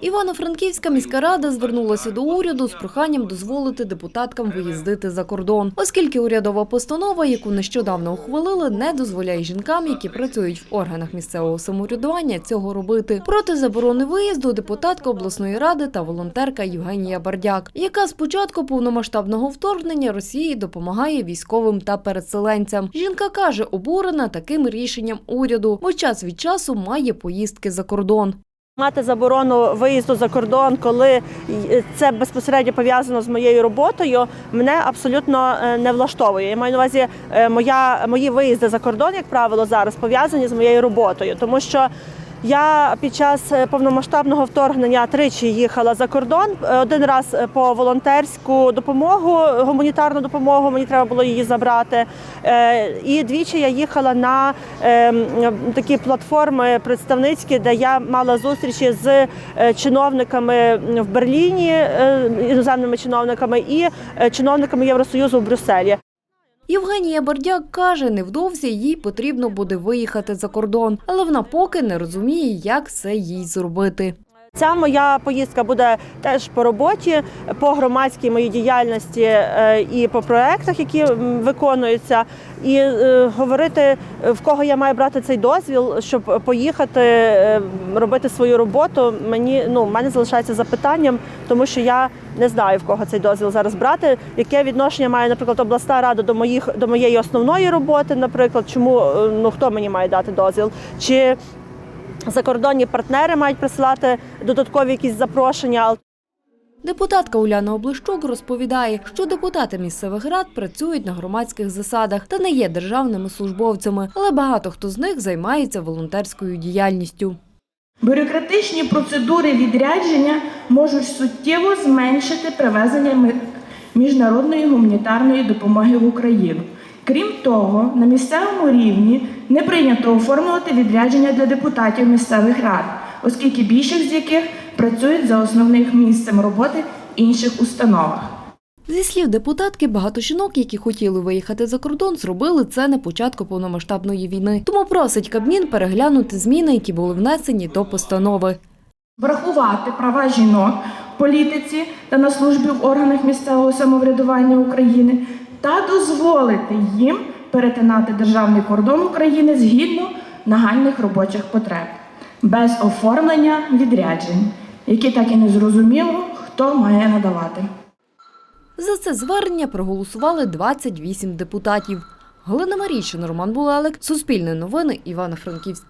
Івано-Франківська міська рада звернулася до уряду з проханням дозволити депутаткам виїздити за кордон, оскільки урядова постанова, яку нещодавно ухвалили, не дозволяє жінкам, які працюють в органах місцевого самоврядування, цього робити. Проти заборони виїзду депутатка обласної ради та волонтерка Євгенія Бардяк, яка з початку повномасштабного вторгнення Росії допомагає військовим та переселенцям. Жінка каже, обурена таким рішенням уряду, бо час від часу має поїздки за кордон. Мати заборону виїзду за кордон, коли це безпосередньо пов'язано з моєю роботою, мене абсолютно е, не влаштовує. Я маю на увазі, е, моя мої виїзди за кордон, як правило, зараз пов'язані з моєю роботою, тому що. Я під час е, повномасштабного вторгнення тричі їхала за кордон. Е, Один раз е, по волонтерську допомогу, гуманітарну допомогу. Мені треба було її забрати. І двічі я їхала на е, такі платформи представницькі, де я мала зустрічі з чиновниками в Берліні, іноземними чиновниками і чиновниками Євросоюзу в Брюсселі. Євгенія Бардяк каже, невдовзі їй потрібно буде виїхати за кордон, але вона поки не розуміє, як це їй зробити. Ця моя поїздка буде теж по роботі, по громадській моїй діяльності е, і по проектах, які виконуються, і е, говорити, в кого я маю брати цей дозвіл, щоб поїхати е, робити свою роботу. Мені ну в мене залишається запитанням, тому що я не знаю в кого цей дозвіл зараз брати. Яке відношення має, наприклад, обласна рада до моїх до моєї основної роботи, наприклад, чому ну хто мені має дати дозвіл? Чи закордонні партнери мають присилати додаткові якісь запрошення. Депутатка Уляна Облищук розповідає, що депутати місцевих рад працюють на громадських засадах та не є державними службовцями, але багато хто з них займається волонтерською діяльністю. Бюрократичні процедури відрядження можуть суттєво зменшити привезення міжнародної гуманітарної допомоги в Україну. Крім того, на місцевому рівні не прийнято оформлювати відрядження для депутатів місцевих рад, оскільки більшість з яких працюють за основним місцем роботи в інших установах. Зі слів депутатки, багато жінок, які хотіли виїхати за кордон, зробили це на початку повномасштабної війни. Тому просить Кабмін переглянути зміни, які були внесені до постанови. врахувати права жінок політиці та на службі в органах місцевого самоврядування України та дозволити їм перетинати державний кордон України згідно нагальних робочих потреб, без оформлення відряджень, які так і не зрозуміло, хто має надавати. За це звернення проголосували 28 депутатів. Галина Марійщина, Роман Булелик, Суспільне новини, Івано-Франківськ.